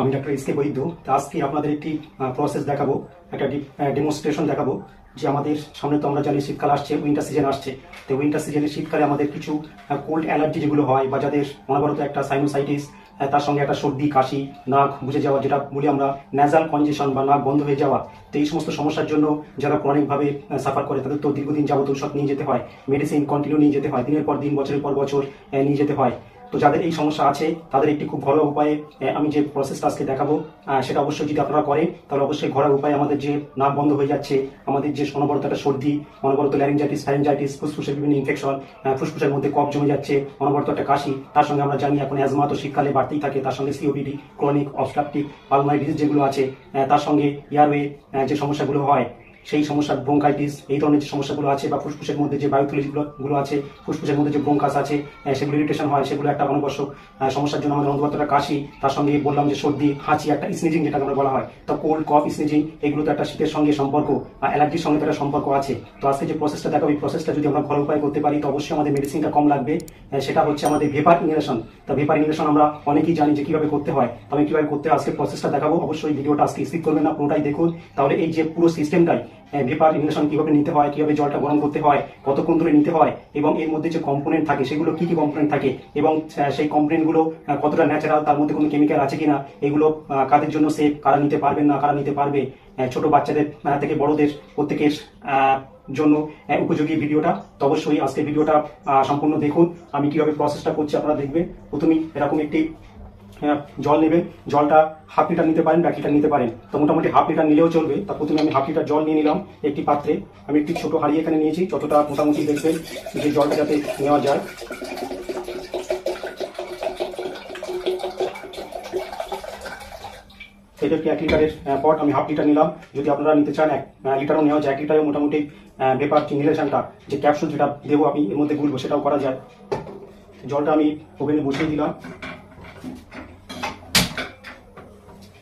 আমি doctor S K বৈদ্য। আজকে আপনাদের একটি প্রসেস দেখাবো, একটা ডেমনস্ট্রেশন দেখাবো, যে আমাদের সামনে তো আমরা জানি শীতকাল আসছে উইন্টার সিজন আসছে। তো উইন্টার সিজনে শীতকালে আমাদের কিছু কোল্ড অ্যালার্জি যেগুলো হয়, বা যাদের অনবরত একটা সাইনোসাইটিস তার সঙ্গে একটা সর্দি, কাশি, নাক বুঝে যাওয়া, যেটা বলি আমরা ন্যাজাল কনজেশন বা নাক বন্ধ হয়ে যাওয়া। তো এই সমস্ত সমস্যার জন্য যারা ক্রনিকভাবে সাফার করে, তাদের তো দীর্ঘদিন যাবত ঔষধ নিয়ে যেতে হয় মেডিসিন কন্টিনিউ নিয়ে যেতে হয়, দিনের পর দিন, বছরের পর বছর নিয়ে যেতে হয়। তো যাদের এই সমস্যা আছে, তাদের একটি খুব ঘরোয়া উপায়ে আমি যে প্রসেসটা আজকে দেখাবো সেটা অবশ্যই যদি আপনারা করেন, তাহলে অবশ্যই ঘরোয়া উপায়ে আমাদের যে নাক বন্ধ হয়ে যাচ্ছে, আমাদের যে অনবরত একটা সর্দি, অনবরত ল্যারিঞ্জাইটিস ফ্যারিঞ্জাইটিস ফুসফুসের বিভিন্ন ইনফেকশন ফুসফুসের মধ্যে কফ জমে যাচ্ছে অনবরত একটা কাশি, তার সঙ্গে আমরা জানি এখন অ্যাজমা তো শীতকালে বাড়তেই থাকে, তার সঙ্গে COPD chronic obstructive pulmonary disease যেগুলো আছে তার সঙ্গে ইয়ারওয়ে যে সমস্যাগুলো হয় সেই সমস্যা ব্রোঙ্কাইটিস এই ধরনের যে সমস্যাগুলো আছে বা ফুসফুসের মধ্যে যে বায়োথলিগুলো আছে, ফুসফুসের মধ্যে যে ব্রোঙ্কাস আছে সেগুলো ইরিটেশন হয়, সেগুলো একটা অনবশ্যক সমস্যার জন্য আমাদের অন্তর্গতটা কাশি, তার সঙ্গে বললাম যে সর্দি, হাঁচি, একটা স্নিজিং যেটা আমরা বলা হয়। তো কোল্ড কফ স্নিজিং এগুলো তো একটা শীতের সঙ্গে সম্পর্ক অ্যালার্জির সঙ্গে একটা সম্পর্ক আছে। তো আজকে যে প্রসেসটা দেখাবো, এই প্রসেসটা যদি আমরা ঘরোয়া উপায় করতে পারি, তো অবশ্যই আমাদের মেডিসিনটা কম লাগবে। সেটা হচ্ছে আমাদের ভেপার ইনহেলেশন তো ভেপার ইনহেলেশন আমরা অনেকেই জানি যে কীভাবে করতে হয়। তো আমি কীভাবে করতে আজকে প্রসেসটা দেখাবো। অবশ্যই ভিডিওটা আজকে স্কিপ করবেন না, পুরোটাই দেখুন। তাহলে এই যে পুরো সিস্টেমটাই ভেপার ইনহেলেশন কীভাবে নিতে হয়, কীভাবে জলটা গরম করতে হয়, কতক্ষণ ধরে নিতে হয়, এবং এর মধ্যে যে কম্পোনেন্ট থাকে, সেগুলো কি কি কম্পোনেন্ট থাকে, এবং সেই কম্পোনেন্টগুলো কতটা ন্যাচারাল তার মধ্যে কোনো কেমিক্যাল আছে কিনা, এগুলো কাদের জন্য সেফ কারা নিতে পারবেন না, কারা নিতে পারবে ছোট বাচ্চাদের থেকে বড়দের, প্রত্যেকের জন্য উপযোগী ভিডিওটা। তো অবশ্যই আজকে ভিডিওটা সম্পূর্ণ দেখুন। আমি কীভাবে প্রসেসটা করছি আপনারা দেখবেন। প্রথমেই এরকম একটি জল নেবেন, জলটা হাফ লিটার নিতে পারেন বা এক লিটার নিতে পারেন। তো মোটামুটি হাফ লিটার নিলেও চলবে। তা প্রথমে আমি হাফ লিটার জল নিয়ে নিলাম একটি পাত্রে। আমি একটি ছোট হাঁড়ি এখানে নিয়েছি, যতটা মোটামুটি দেখবেন যে জলটা যাতে নেওয়া যায়। একটি এক লিটারের পট আমি হাফ লিটার নিলাম। যদি আপনারা নিতে চান, এক লিটারও নেওয়া যায়। এক লিটারে মোটামুটি ভেপার ইনহেলেশনটা যে ক্যাপসুল যেটা দেবো আমি, এর মধ্যে গুলবো, সেটাও করা যায়। জলটা আমি ওভেনে বসিয়ে দিলাম।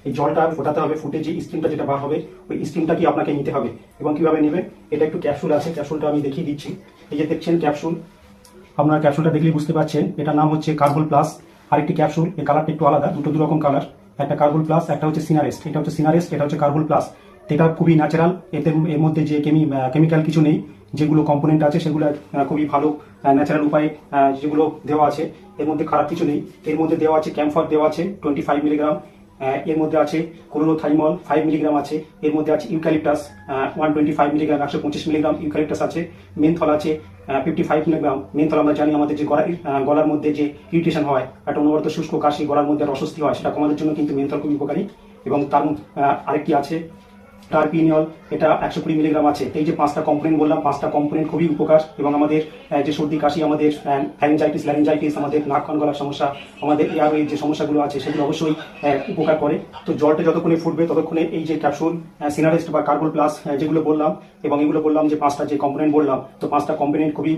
এই জলটা ফোটাতে হবে, ফুটে যে স্টিমটা যেটা বার হবে, ওই স্টিমটা কি আপনাকে নিতে হবে? এবং কীভাবে নেবে? এটা একটু ক্যাপসুল আছে ক্যাপসুলটা আমি দেখিয়ে দিচ্ছি। এই যে দেখছেন ক্যাপসুল আপনার ক্যাপসুলটা দেখলেই বুঝতে পারছেন এটা নাম হচ্ছে কার্বল প্লাস আরেকটি ক্যাপসুল এর কালারটা একটু আলাদা, দুটো দু রকম কালার একটা কার্বল প্লাস একটা হচ্ছে সিনারেস্ট এটা হচ্ছে সিনারেস্ট এটা হচ্ছে কার্বল প্লাস এটা খুবই ন্যাচারাল এতে, এর মধ্যে যে কেমি কেমিক্যাল কিছু নেই, যেগুলো কম্পোনেন্ট আছে, সেগুলো খুবই ভালো ন্যাচারাল উপায়ে যেগুলো দেওয়া আছে, এর মধ্যে খারাপ কিছু নেই। এর মধ্যে দেওয়া আছে ক্যাম্ফর দেওয়া আছে টোয়েন্টি ফাইভ মিলিগ্রাম এর মধ্যে আছে কোলোনোথাইমল ফাইভ মিলিগ্রাম আছে, এর মধ্যে আছে eucalyptus one twenty five milligram একশো পঁচিশ মিলিগ্রাম ইউক্যালিপটাস আছে মেনথল আছে ফিফটি ফাইভ মিলিগ্রাম মেনথল আমরা জানি আমাদের যে গলা গলার মধ্যে যে ইরিটেশন হয়, একটা অনবরত শুষ্ক কাশি, গলার মধ্যে অস্বস্তি হয়, সেটা কমানোর জন্য কিন্তু মেনথল খুব উপকারী। এবং তার আরেকটি আছে টার্পিনিয়ল, এটা একশো কুড়ি মিলিগ্রাম আছে। এই যে পাঁচটা কম্পোনেন্ট বললাম, পাঁচটা কম্পোনেন্ট খুবই উপকার এবং আমাদের যে সর্দি, কাশি, আমাদের ফ্যারেঞ্জাইটিস ল্যারেঞ্জাইটিস আমাদের নাক গলার সমস্যা, আমাদের এয়ারওয়ে যে সমস্যাগুলো আছে, সেগুলো অবশ্যই উপকার করে। তো জলটা যতক্ষণে ফুটবে, ততক্ষণে এই যে ক্যাপসুল সিনারেস্ট বা কার্বন প্লাস যেগুলো বললাম এবং এগুলো বললাম যে পাঁচটা যে কম্পোনেন্ট বললাম, তো পাঁচটা কম্পোনেন্ট খুবই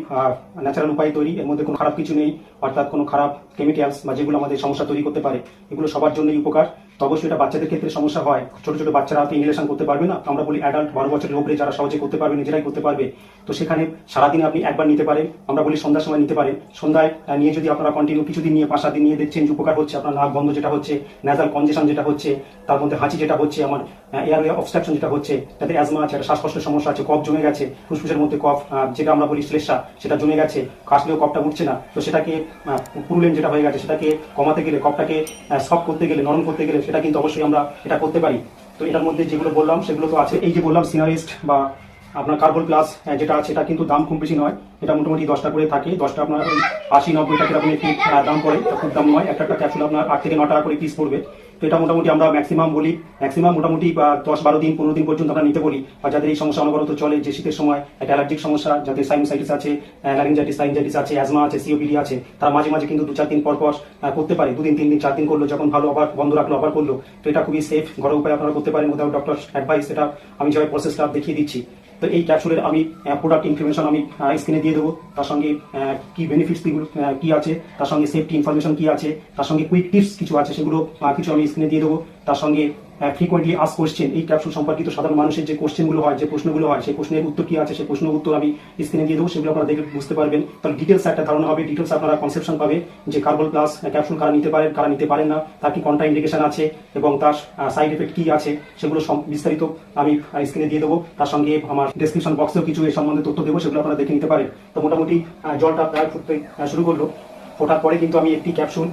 ন্যাচারাল উপায়ে তৈরি। এর মধ্যে কোনো খারাপ কিছু নেই, অর্থাৎ কোনো খারাপ কেমিক্যালস বা যেগুলো আমাদের সমস্যা তৈরি করতে পারে, এগুলো সবার জন্যই উপকার। তো অবশ্যই এটা বাচ্চাদের ক্ষেত্রে সমস্যা হয়। ছোট ছোট বাচ্চারা ইনহেলেশন করতে পারবে না। আমরা বলি অ্যাডাল্ট বারো বছরের উপরে যারা সহজে করতে পারবে, নিজেরাই করতে পারবে। তো সেখানে সারাদিনে আপনি একবার নিতে পারেন। আমরা বলি সন্ধ্যার সময় নিতে পারেন। সন্ধ্যায় নিয়ে যদি আপনারা কন্টিনিউ কিছুদিন নিয়ে পাঁচ দিন নিয়ে দেখছেন যে উপকার হচ্ছে, আপনার নাক বন্ধ যেটা হচ্ছে ন্যাজাল কনজেশন যেটা হচ্ছে, তার মধ্যে হাঁচি যেটা হচ্ছে, আমার এয়ারওয়ে অবস্ট্রাকশন যেটা হচ্ছে, তাতে অ্যাজমা আছে, একটা শ্বাসকষ্টের সমস্যা আছে, কফ জমে গেছে, ফুসফুসের মধ্যে কফ যেটা আমরা বলি শ্লেষা, সেটা জমে গেছে, কাশলেও কফটা উঠছে না। তো সেটাকে পুরুলেন যেটা হয়ে গেছে, সেটাকে কমাতে গেলে, কফটাকে সফট করতে গেলে, নরম করতে গেলে, সেটা কিন্তু অবশ্যই আমরা এটা করতে পারি। তো এটার মধ্যে যেগুলো বললাম সেগুলো তো আছে। এই যে বললাম সিনারিস্ট বা আপনার কার্বন প্লাস যেটা আছে, এটা কিন্তু দাম খুব বেশি নয়। এটা মোটামুটি দশটা করে থাকে। দশটা আপনার আশি নব্বই টাকা এরকম একটি দাম পড়ে। খুব দাম নয়। একটা একটা ক্যাপসুল আপনার আট থেকে ন টাকা করে পিস পড়বে। তো এটা মোটামুটি আমরা ম্যাক্সিমাম বলি। ম্যাক্সিমাম মোটামুটি দশ বারো দিন, পনেরো দিন পর্যন্ত আমরা নিতে বলি। আর যাদের এই সমস্যা অনবরত চলে, যে শীতের সময়, একটা অ্যালার্জিক সমস্যা, যাদের সাইনোসাইটিস আছে ল্যারিঞ্জাইটিস সাইনজাইটিস আছে অ্যাজমা আছে সিওপিডি আছে, তার মাঝে মাঝে কিন্তু দু চার দিন পর পর করতে পারে। দুদিন, তিন দিন, চার দিন করল, যখন ভালো আবার বন্ধ রাখল, আবার করল। তো এটা খুবই সেফ ঘরোয়া উপায় আপনারা করতে পারেন। উইদাউট ডক্টর অ্যাডভাইস এটা আমি যেভাবে প্রসেসটা দেখিয়ে দিচ্ছি। তো এই ক্যাপসুলের আমি প্রোডাক্ট ইনফরমেশন আমি স্ক্রিনে দিয়ে দেবো। তার সঙ্গে কি বেনিফিটস কি আছে, তার সঙ্গে সেফটি ইনফরমেশন কি আছে, তার সঙ্গে কুইক টিপস কিছু আছে সেগুলো কিছু আমি স্ক্রিনে দিয়ে দেবো। তার সঙ্গে ফ্রিকোয়েন্টলি আস কোশ্চেন এই ক্যাপসুল সম্পর্কিত সাধারণ মানুষের যে কোশ্চেনগুলো হয়, যে প্রশ্নগুলো হয়, সেই প্রশ্নের উত্তর কি আছে, সেই প্রশ্নের উত্তর আমি স্ক্রিনে দিয়ে দেবো, সেগুলো আপনারা দেখে বুঝতে পারবেন। তাহলে ডিটেলস একটা ধারণা হবে ডিটেলস আপনারা কনসেপশন পাবে, যে কার্বন প্লাস ক্যাপসুল কারা নিতে পারেন, কারা নিতে পারেন না, তার কি কন্ট্রা ইন্ডিকেশন আছে, এবং তার সাইড এফেক্ট কি আছে, সেগুলো বিস্তারিত আমি স্ক্রিনে দিয়ে দেবো। তার সঙ্গে আমার ডেসক্রিপশন বক্সেও কিছু এই সম্বন্ধে তথ্য দেবো, সেগুলো আপনারা দেখে নিতে পারেন। তো মোটামুটি জলটা প্রায় ফুটতে শুরু করল। ফোটার পরে কিন্তু আমি একটি ক্যাপসুল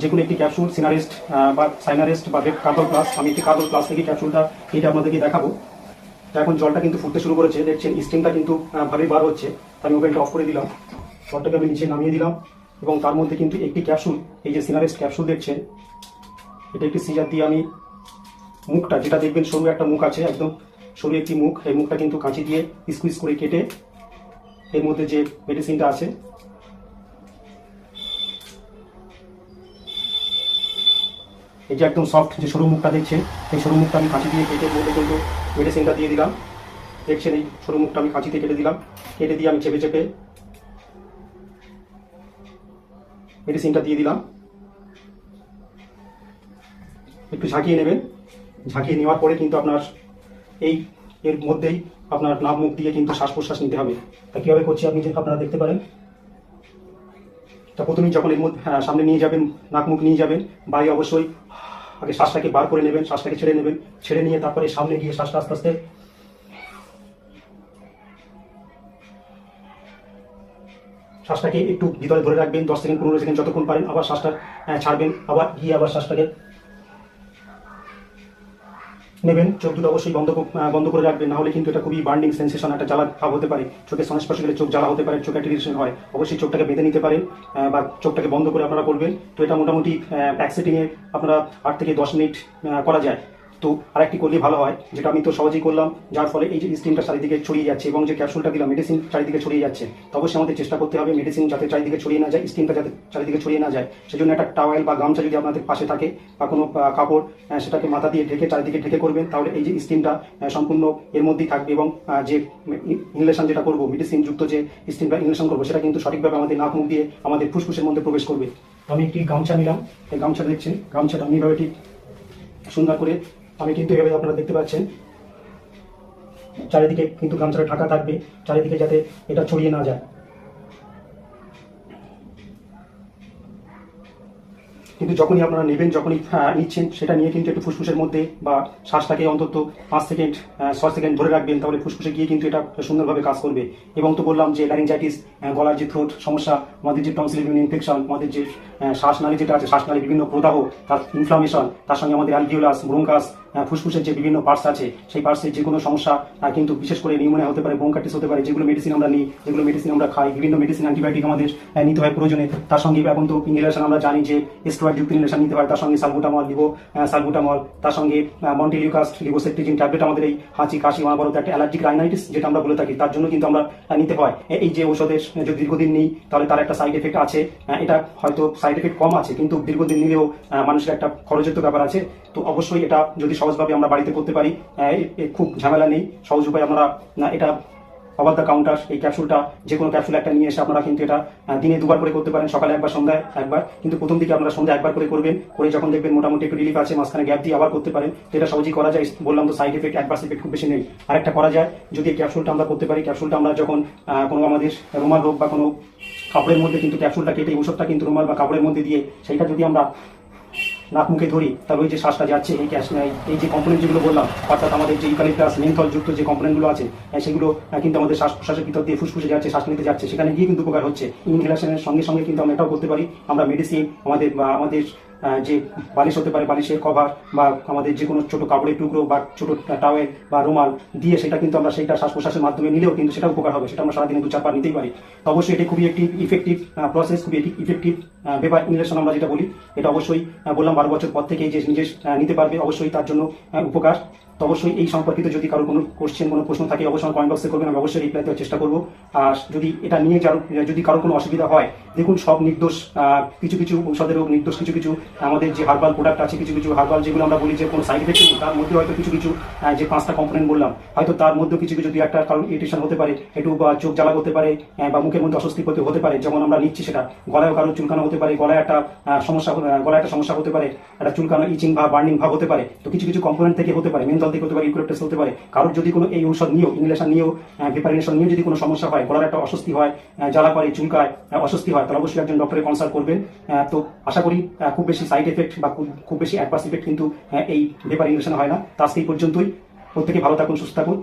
যে কোনো একটি ক্যাপসুল সিনারিস্ট বা সাইনারিস্ট বা কার্বন প্লাস আমি একটি কার্বন প্লাস থেকে ক্যাপসুলটা এটা আপনাদেরকে দেখাবো। এখন জলটা কিন্তু ফুটতে শুরু করেছে, দেখছেন স্টিমটা কিন্তু ভালোই বার হচ্ছে। আমি ওভেনটা অফ করে দিলাম। জলটাকে আমি নিচে নামিয়ে দিলাম এবং তার মধ্যে কিন্তু একটি ক্যাপসুল এই যে সিনারিস্ট ক্যাপসুল দেখছেন, এটা একটি সিজার দিয়ে আমি মুখটা, যেটা দেখবেন সরু একটা মুখ আছে, একদম সরু একটি মুখ, এই মুখটা কিন্তু কাঁচি দিয়ে স্কুইজ করে কেটে এর মধ্যে যে মেডিসিনটা আছে এই যে একদম সফট যে সরু মুখটা দেখছেন, এই সরু মুখটা আমি কাঁচি দিয়ে কেটে মধ্যে কিন্তু মেডিসিনটা দিয়ে দিলাম। দেখছেন এই সরু মুখটা আমি কাঁচিতে কেটে দিলাম। কেটে দিয়ে আমি চেপে চেপে মেডিসিনটা দিয়ে দিলাম। একটু ঝাঁকিয়ে নেবেন। ঝাঁকিয়ে নেওয়ার পরে কিন্তু আপনার এই এর মধ্যেই আপনার নাম মুখ দিয়ে কিন্তু শ্বাস প্রশ্বাস নিতে হবে। তা কীভাবে করছি আপনি যে আপনারা দেখতে পারেন? তা প্রথমেই যখন এর মধ্যে হ্যাঁ, সামনে নিয়ে যাবেন নাক মুখ নিয়ে যাবেন বাইরে অবশ্যই আগে শ্বাসটাকে বার করে নেবেন শ্বাসটাকে ছেড়ে নেবেন ছেড়ে নিয়ে তারপরে সামনে গিয়ে শ্বাসটা আস্তে আস্তে শ্বাসটাকে একটু ভিতরে ধরে রাখবেন দশ সেকেন্ড পনেরো সেকেন্ড যতক্ষণ পারেন আবার শ্বাসটা ছাড়বেন আবার গিয়ে আবার শ্বাসটাকে নেবেন, চোখ দুটো অবশ্যই বন্ধ বন্ধ করে রাখবেন, নাহলে কিন্তু এটা খুবই বার্নিং সেন্সেশন একটা জ্বালা ভাব হতে পারে। চোখের সংস্পর্শ গেলে চোখ জ্বালা হতে পারে, চোখ একটা হয়। অবশ্যই চোখটাকে বেঁধে নিতে পারেন বা চোখটাকে বন্ধ করে আপনারা করবেন। তো এটা মোটামুটি প্যাক সেটিংয়ে আপনারা আট থেকে দশ মিনিট করা যায়। তো আরেকটি করলে ভালো হয়, যেটা আমি তো সহজেই করলাম, যার ফলে এই যে স্টিমটা চারিদিকে ছড়িয়ে যাচ্ছে এবং যে ক্যাপসুলটা দিলাম মেডিসিন চারিদিকে ছড়িয়ে যাচ্ছে, তো অবশ্যই আমাদের চেষ্টা করতে হবে মেডিসিন যাতে চারিদিকে ছড়িয়ে না যায় স্টিমটা যাতে চারিদিকে ছড়িয়ে না যায়। সেজন্য একটা টাওয়েল বা গামছা যদি আপনাদের পাশে থাকে বা কোনো কাপড় সেটাকে মাথা দিয়ে ঢেকে চারিদিকে ঢেকে করবেন, তাহলে এই যে স্টিমটা সম্পূর্ণ এর মধ্যেই থাকবে এবং যে ইনলেশন যেটা করব মেডিসিন যুক্ত যে স্টিমটা ইনলেশন করব, সেটা কিন্তু সঠিকভাবে আমাদের নাক, মুখ দিয়ে আমাদের ফুসফুসের মধ্যে প্রবেশ করবে। আমি একটি গামছা নিলাম, এই গামছা দেখছেন, গামছাটা আমি এভাবে ঠিক সুন্দর করে আমি কিন্তু এভাবে আপনারা দেখতে পাচ্ছেন। চারিদিকে কিন্তু গামছাটা ঢাকা থাকবে। চারিদিকে যাতে এটা ছড়িয়ে না যায়। কিন্তু যখনই আপনারা নেবেন যখনই আহ, নিচ্ছেন সেটা নিয়ে কিন্তু একটু ফুসফুসের মধ্যে বা শ্বাসটাকে অন্তত পাঁচ সেকেন্ড ছয় সেকেন্ড ধরে রাখবেন তাহলে ফুসফুসে গিয়ে কিন্তু এটা সুন্দরভাবে কাজ করবে। এবং তো বললাম যে ল্যারিঞ্জাইটিস গলার যে থ্রোট সমস্যা আমাদের যে টনসিল বিভিন্ন ইনফেকশন আমাদের যে শ্বাসনালী যেটা আছে শ্বাসনালী বিভিন্ন প্রদাহ তার ইনফ্লামেশন তার সঙ্গে আমাদের অ্যালভিওলাস ব্রোঙ্কাস ফুসফুসের যে বিভিন্ন পার্টস আছে, সেই পার্টসের যে কোনো সমস্যা কিন্তু বিশেষ করে নিউমোনিয়া হতে পারে ব্রোঙ্কাটিস হতে পারে, যেগুলো মেডিসিন আমরা নিই, যেগুলো মেডিসিন আমরা খাই, বিভিন্ন মেডিসিন অ্যান্টিবায়োটিক আমাদের নিতে হয় প্রয়োজনে। তার সঙ্গে এখন তো ইনহেলেশন আমরা জানি যে স্টেরয়েড যুক্ত ইনহেলেশন নিতে হয়, তার সঙ্গে সালবুটামল লিভো সালবুটামল তার সঙ্গে মন্টিলিউকাস্ট লিভোসেট্রিজিন ট্যাবলেট আমাদের এই হাঁচি, কাশি অনবরত একটা অ্যালার্জিক রাইনাইটিস যেটা আমরা বলে থাকি, তার জন্য কিন্তু আমরা নিতে হয়। এই যে ঔষধের যদি দীর্ঘদিন নিই, তাহলে তার একটা সাইড এফেক্ট আছে এটা হয়তো সাইড এফেক্ট কম আছে, কিন্তু দীর্ঘদিন নিলেও মানুষের একটা খরচের তো ব্যাপার আছে। তো অবশ্যই এটা যদি সহজভাবে আমরা বাড়িতে করতে পারি। খুব ঝামেলা নেই। সহজ উপায় আমরা এটা ওভার দ্য কাউন্টার এই ক্যাপসুলটা যে কোনো ক্যাপসুল একটা নিয়ে এসে আপনারা কিন্তু এটা দিনে দুবার করে করতে পারেন, সকালে একবার, সন্ধ্যায় একবার। কিন্তু প্রথম দিকে আপনারা সন্ধ্যায় একবার করে করবেন। করে যখন দেখবেন মোটামুটি একটু রিলিফ আছে, মাঝখানে গ্যাপ দিয়ে আবার করতে পারেন। তো এটা সহজেই করা যায়। বললাম তো সাইড এফেক্ট অ্যাডভার্স এফেক্ট খুব বেশি নেই। আরেকটা করা যায়, যদি এই ক্যাপসুলটা আমরা করতে পারি ক্যাপসুলটা আমরা যখন কোনো আমাদের রুমাল রোগ বা কোনো কাপড়ের মধ্যে কিন্তু ক্যাপসুলটা কেটে ওষুধটা কিন্তু রুমাল বা কাপড়ের মধ্যে দিয়ে, সেইটা যদি আমরা নাক মুখে ধরি তাহলে ওই যে শ্বাসটা যাচ্ছে, এই ক্যাশ এই যে কম্পোনেন্ট যেগুলো বললাম, অর্থাৎ আমাদের যে ইকালিপ্টাস মেন্থল যুক্ত যে কম্পোনেন্টগুলো আছে সেগুলো কিন্তু আমাদের শ্বাস প্রশ্বাসের ভিতর দিয়ে ফুসফুসে যাচ্ছে, শ্বাস নিতে যাচ্ছে, সেখানে গিয়ে কিন্তু উপকার হচ্ছে। ইনহেলেশনের সঙ্গে সঙ্গে কিন্তু আমরা এটাও করতে পারি। আমরা মেডিসিন আমাদের আমাদের যে বালিশ হতে পারে, বালিশের কভার বা আমাদের যে কোনো ছোটো কাপড়ের টুকরো বা ছোটো টাওয়েল বা রুমাল দিয়ে সেটা কিন্তু আমরা সেইটা শ্বাস প্রশ্বাসের মাধ্যমে নিলেও কিন্তু সেটা উপকার হবে। সেটা আমরা সারাদিনে দু চার বার নিতেই পারি। অবশ্যই এটি খুবই একটি ইফেক্টিভ প্রসেস খুবই একটি ইফেক্টিভ ব্যাপার ইনজেকশন আমরা যেটা বলি। এটা অবশ্যই বললাম বারো বছর পর থেকে যে নিজে নিতে পারবে, অবশ্যই তার জন্য উপকার। তো অবশ্যই এই সম্পর্কিত যদি কারও কোনো কোশ্চেন কোনো প্রশ্ন থাকে, অবশ্যই কমেন্ট বক্সে করবেন, আমি অবশ্যই রিপ্লাই দেওয়ার চেষ্টা করব। আর যদি এটা নিয়ে যার, যদি কারও কোনো অসুবিধা হয়, দেখুন সব নির্দোষ কিছু কিছু ঔষধেরও নির্দোষ কিছু কিছু, আমাদের যে হার্বাল প্রোডাক্ট আছে, কিছু কিছু হার্বাল যেগুলো আমরা বলি যে কোনো সাইড এফেক্ট নেই, তার মধ্যে হয়তো কিছু কিছু যে পাঁচটা কম্পোনেন্ট বললাম, হয়তো তার মধ্যে কিছু কিছু দুই একটা কারণ ইরিটেশন হতে পারে, একটু বা চোখ জ্বালা হতে পারে বা মুখের মধ্যে অস্বস্তি হতে হতে পারে, যেমন আমরা নিচ্ছি সেটা গলায় কারও চুলকানো হতে পারে, গলায় একটা সমস্যা, গলায় একটা সমস্যা হতে পারে, একটা চুলকানো ইচিং ভাব বার্নিং ভাব হতে পারে, তো কিছু কিছু কম্পোনেন্ট থেকে হতে পারে মেন্টাল থেকে হতে পারে ইউক্রেপ্টাস হতে পারে। কারোর যদি কোনো এই ঔষধ নিয়েও ইংলিশন নিয়েও প্রিপারেশন নিয়েও যদি কোনো সমস্যা হয়, গলার একটা অস্বস্তি হয় জ্বালা করে, চুলকায় অস্বস্তি হয়, তাহলে অবশ্যই একজন ডক্টরের কনসাল্ট করবেন। তো আশা করি খুব বেশি সাইড এফেক্ট বা খুব- বেশি অ্যাডভার্স ইফেক্ট কিন্তু এই ভেপার ইংলিশন হয় না। তো আজকে পর্যন্তই। প্রত্যেকে ভালো থাকুন, সুস্থ থাকুন।